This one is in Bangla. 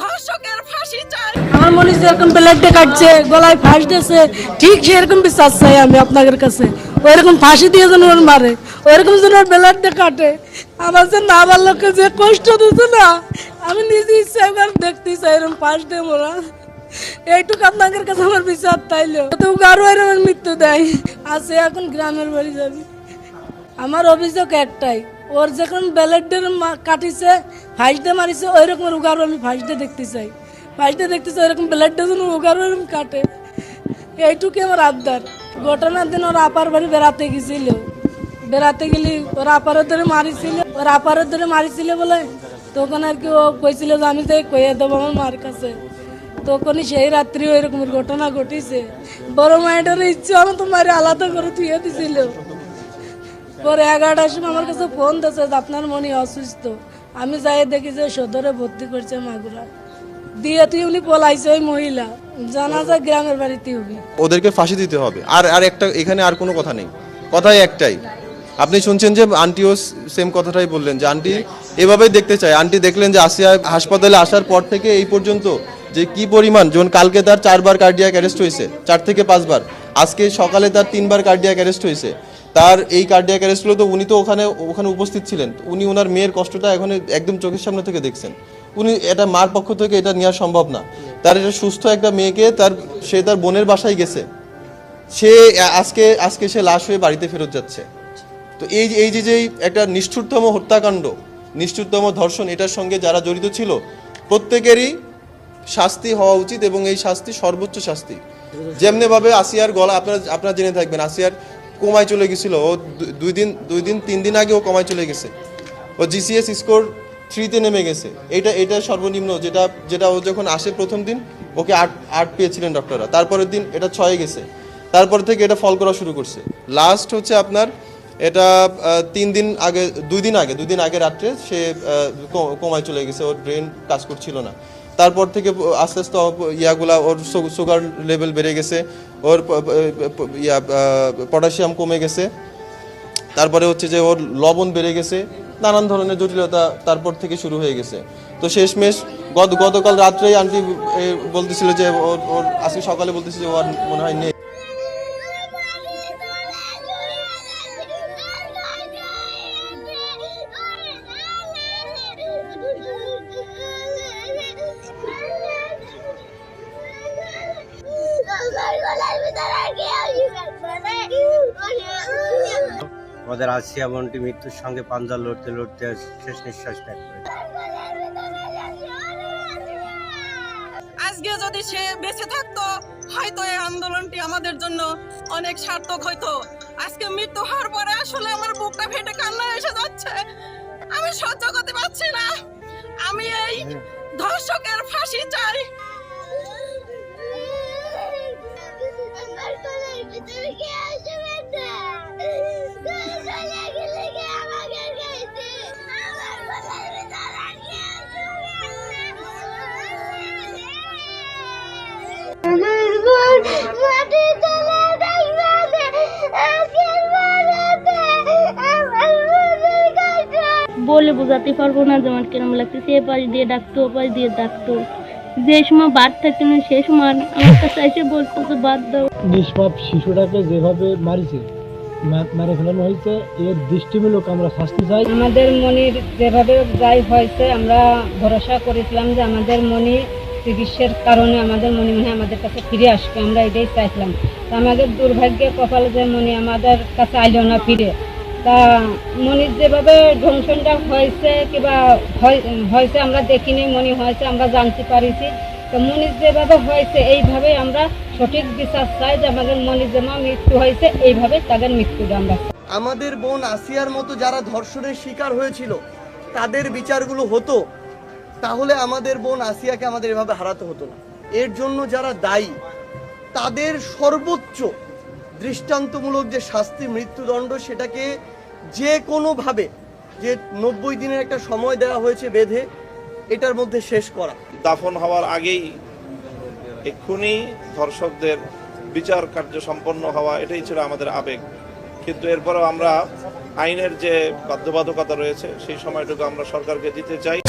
ধর্ষকের ফাঁসি চাই। আমার মনে হচ্ছে এরকম ব্লেডে কাটছে, গলায় ফাঁস দিয়েছে, ঠিক সেরকম বিশ্বাস চাই আমি আপনাদের কাছে। ওইরকম ফাঁসি দিয়ে যেন ওর মারে, ওইরকম যেন ওর ব্লেডে কাটে। আমার যে না আমার লোককে যে কষ্ট দিচ্ছে না, আমি নিজে ইচ্ছা একবার দেখতে চাই এরকম ফাঁস দিয়ে মোরা। এইটুকু আপনাদের কাছে আমার বিশ্বাস তাইলেও তো আরও এরকম মৃত্যু দেয়। আছে এখন গ্রামের বাড়ি যাবি। আমার অভিযোগ একটাই ওর যখন ব্যালেটের কাটিছে ফাইসটা মারিছে ওই রকম উগারও আমি ফাইসটা দেখতে চাই। ফাইসটা দেখতে চাই ওরকম ব্যালেটটা যেন উগারও এরকম কাটে। এইটুকু আমার আবদার। ঘটনার দিন ওর আপার বাড়ি বেড়াতে গেছিল। বেড়াতে গেলি ওর আপারের ধরে মারিছিল, ওর আপারের ধরে মারিছিল বলে তখন আর কি ও কইছিল যে আমি তো কইয়ে দেবো আমার মার কাছে। তখনই সেই রাত্রি ওই রকমের ঘটনা ঘটিছে। বড় মায়ের ইচ্ছে আমি তো আলাদা করে থুয়ে দিছিল। পরে এগারোটার সময় আমার কাছে ফোন দিয়েছে আপনার মনে অসুস্থ। আমি যাই দেখি যে সদরে ভর্তি করছে মাগুরা। দিয়ে তুই উনি পলাইছে ওই মহিলা। জানা যায় গ্রামের বাড়িতে হবে ওদেরকে ফাঁসি দিতে হবে। আর আর একটা, এখানে আর কোনো কথা নেই। কথাই একটাই। আপনি শুনছেন যে আন্টিও সেম কথাটাই বললেন, যে আন্টি এভাবেই দেখতে চায়। আন্টি দেখলেন যে আসিয়া হাসপাতালে আসার পর থেকে এই পর্যন্ত যে কি পরিমাণ, যেমন কালকে তার চারবার কার্ডিয়াক অ্যারেস্ট হয়েছে, চার থেকে পাঁচবার। আজকে সকালে তার তিনবার কার্ডিয়াক অ্যারেস্ট হয়েছে। তার এই কার্ডিয়াক অ্যারেস্টগুলো তো উনি তো ওখানে ওখানে উপস্থিত ছিলেন। উনি ওনার মেয়ের কষ্টটা এখন একদম চোখের সামনে থেকে দেখছেন। উনি এটা মার পক্ষ থেকে এটা নেওয়া সম্ভব না। তার এটা সুস্থ একটা মেয়েকে তার, সে তার বোনের বাসায় গেছে। সে আজকে আজকে সে লাশ হয়ে বাড়িতে ফেরত যাচ্ছে। তো এই এই যে যে একটা নিষ্ঠুরতম হত্যাকাণ্ড, নিষ্ঠুরতম ধর্ষণ, এটার সঙ্গে যারা জড়িত ছিল, প্রত্যেকেরই শাস্তি হওয়া উচিত এবং এই শাস্তি সর্বোচ্চ শাস্তি। যেমনি ভাবে আসিয়ার গলা, আপনারা আপনারা জেনে থাকবেন, আসিয়ার কমায় চলে গেছিল। ও দুই দিন দুই দিন তিন দিন আগে ও কমায় চলে গেছে। ও জিসিএস স্কোর থ্রিতে নেমে গেছে। এটা এটা সর্বনিম্ন যেটা যেটা ও যখন আসে প্রথম দিন ওকে আট আট পেয়েছিলেন ডক্টররা তারপরের দিন এটা ছয়ে গেছে। তারপর থেকে এটা ফল করা শুরু করছে। লাস্ট হচ্ছে আপনার এটা তিন দিন আগে দুই দিন আগে দুই দিন আগে রাত্রে সে আহ, কো- চলে গেছে। ওর ব্রেন কাজ করছিল না। তারপর থেকে আস্তে আস্তে ইয়াগুলা ওর সুগার লেভেল বেড়ে গেছে। ওর ইয়া পটাশিয়াম কমে গেছে। তারপরে হচ্ছে যে ওর লবণ বেড়ে গেছে। নানান ধরনের জটিলতা তারপর থেকে শুরু হয়ে গেছে। তো শেষমেশ গত, গতকাল রাত্রেই আন্টি বলতেছিল যে ওর ওর, আজকে সকালে বলতেছে যে ওর মনে হয় নেই। আমাদের আসিয়া বোনটি মৃত্যুর সঙ্গে পাঞ্জা লড়তে লড়তে শেষ নিঃশ্বাস ত্যাগ করে। আজকে যদি সে বেঁচে থাকতো, হয়তো এই আন্দোলনটি আমাদের জন্য অনেক সার্থক হইতো। আজকে মৃত্যু হওয়ার পরে আসলে আমার বুকটা ফেটে কান্না এসে যাচ্ছে। আমি সহ্য করতে পারছি না। আমি এই ধর্ষকের ফাঁসি চাই। বলে বোঝাতে পারব না যেমন কেরম লাগতেছে। এ পাশ দিয়ে ডাকতো ও পাশ দিয়ে ডাকতো। যে সময় বাদ থাকতো না সেই সময় আমার কাছে এসে বলতো যে বাদ দাও। নিষ্পাপ শিশুটাকে যেভাবে মারিছে মারে ফেলানো হয়েছে এর দৃষ্টিমূলক আমরা শাস্তি চাই। আমাদের মনির যেভাবে যাই হয়েছে আমরা ভরসা করেছিলাম যে আমাদের মনি চিকিৎসার কারণে আমাদের মনি মনে আমাদের কাছে ফিরে আসবে, আমরা এটাই চাইছিলাম। তা আমাদের দুর্ভাগ্যে কপালে যে মনি আমাদের কাছে আইলো না ফিরে, তা মনির যেভাবে ধ্বংসনটা হয়েছে কিংবা হয়- হয়েছে আমরা দেখিনি, মনি হয়েছে আমরা জানতে পারিছি, তো মনির যেভাবে হয়েছে এইভাবে আমরা সঠিক বিচার চাই যে আমাদের মনির যেমন মৃত্যু হয়েছে, এইভাবে তাদের মৃত্যুটা আমরা আমাদের বোন আসিয়ার মতো যারা ধর্ষণের শিকার হয়েছিল, তাদের বিচারগুলো হতো। তাহলে আমাদের বোন আসিয়াকে আমাদের এভাবে হারাতে হতো না। এর জন্য যারা দায়ী, তাদের সর্বোচ্চ দৃষ্টান্তমূলক যে শাস্তি, মৃত্যুদণ্ড, সেটাকে যে কোনোভাবে যে নব্বই দিনের একটা সময় দেওয়া হয়েছে বেঁধে, এটার মধ্যে শেষ করা। দাফন হওয়ার আগেই এক্ষুনি ধর্ষকদের বিচার কার্য সম্পন্ন হওয়া, এটাই ছিল আমাদের আবেগ। কিন্তু এরপরেও আমরা আইনের যে বাধ্যবাধকতা রয়েছে, সেই সময়টুকু আমরা সরকারকে দিতে চাই।